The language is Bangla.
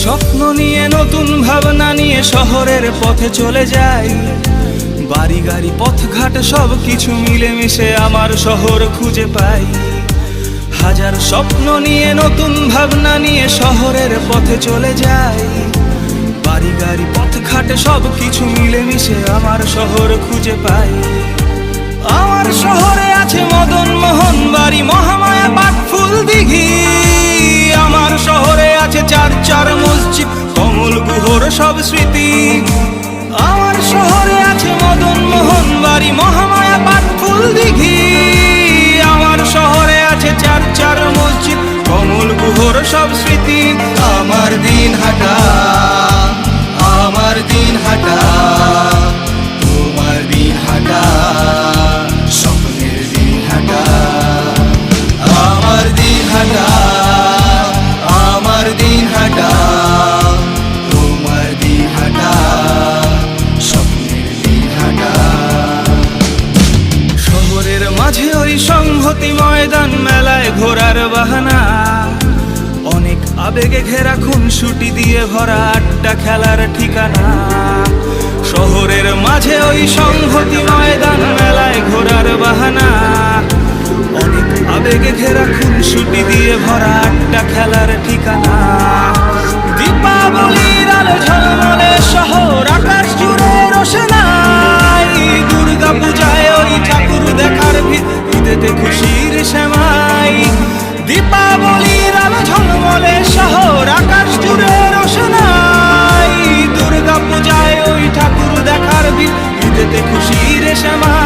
নিয়ে, নতুন ভাবনা নিয়ে শহরের পথে চলে যাই। বাড়ি, গাড়ি, পথঘাট সব কিছু মিলেমিশে আমার শহর খুঁজে পাই। হাজার স্বপ্ন নিয়ে, নতুন ভাবনা নিয়ে শহরের পথে চলে যাই। বাড়ি, গাড়ি, পথঘাটে সব কিছু মিলেমিশে আমার শহর খুঁজে পাই। আমার শহরে আছে মদন মোহন বাড়ি, মহামায়া পাট ফুল দিঘি। আমার শহরে আছে চার চার মসজিদ কমল গুহর সব স্মৃতি। আমার শহরে আছে মদন মোহন বাড়ি, মহামায়া পাট ফুল দিঘি। আমার শহরে আছে চার চার মসজিদ, কমল গুহর সব স্মৃতি। আমার দিন হাটা ময়দান মেলায় ঘোরার বাহানা। অনেক আবেগে ঘেরা খুন ছুটি দিয়ে ভরা আড্ডা খেলার ঠিকানা। শহরের মাঝে ওই সংহতি ময়দান মেলায় ঘোরার বাহানা। অনেক আবেগে ঘেরা খুন ছুটি দিয়ে ভরা আড্ডা খেলার ঠিকানা। দীপাবলির আলো ঝলমলে, শহর আকাশ জুড়ে রোশনাই। দুর্গা পূজায় ওই ঠাকুর দেখার ভিড় খুশি খুশির শ্যামা